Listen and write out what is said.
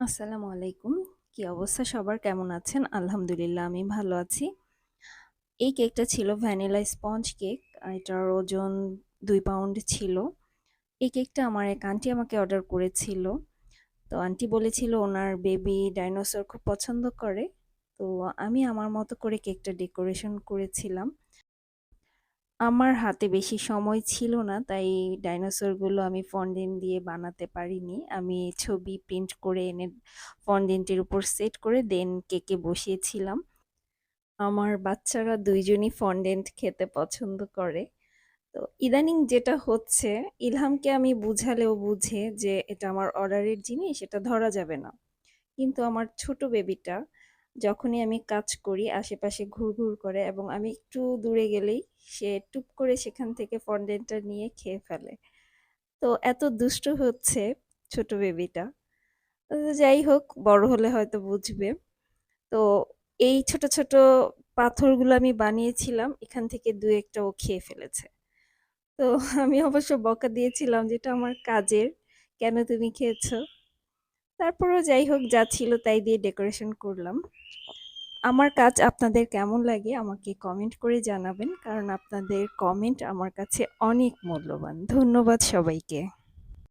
আসসালামু আলাইকুম। কি অবস্থা সবার? কেমন আছেন? আলহামদুলিল্লাহ, আমি ভালো আছি। এই কেকটা ছিল ভ্যানিলা স্পঞ্জ কেক। এটার ওজন দুই পাউন্ড ছিল। এই কেকটা আমার এক আন্টি আমাকে অর্ডার করেছিল। তো আন্টি বলেছিল ওনার বেবি ডাইনোসর খুব পছন্দ করে। তো আমি আমার মতো করে কেকটা ডেকোরেশন করেছিলাম। আমার হাতে বেশি সময় ছিল না, তাই ডাইনোসরগুলো আমি ফন্ডেন্ট দিয়ে বানাতে পারিনি। আমি ছবি প্রিন্ট করে এনে ফন্ডেন্টের উপর সেট করে দেন কেকে বসিয়েছিলাম। আমার বাচ্চারা ২ জনই ফন্ডেন্ট খেতে পছন্দ করে। তো ইদানিং যেটা হচ্ছে, ইলহামকে আমি বুঝালেও বুঝে যে এটা আমার অর্ডারের জিনিস, এটা ধরা যাবে না। কিন্তু আমার ছোট বেবিটা যখনই আমি কাজ করি আশেপাশে ঘুরঘুর করে এবং আমি একটু দূরে গেলেই সে টুপ করে সেখান থেকে ফন্ডেন্টটা নিয়ে খেয়ে ফেলে। তো এত দুষ্ট হচ্ছে ছোট বেবিটা। যাই হোক বড় হলে হয়তো বুঝবে। তো এই ছোট, ছোট পাথরগুলো আমি বানিয়েছিলাম। এখান থেকে ২-১ টা ও খেয়ে ফেলেছে। তো আমি অবশ্য বকা দিয়েছিলাম যেটা আমার কাজের। কেন তুমি খেয়েছো?" তারপরেও যাই হোক যা ছিল তাই দিয়ে ডেকোরেশন করলাম। আমার কাজ আপনাদের কেমন লাগে আমাকে কমেন্ট করে জানাবেন। কারণ আপনাদের কমেন্ট আমার কাছে অনেক মূল্যবান। ধন্যবাদ সবাইকে।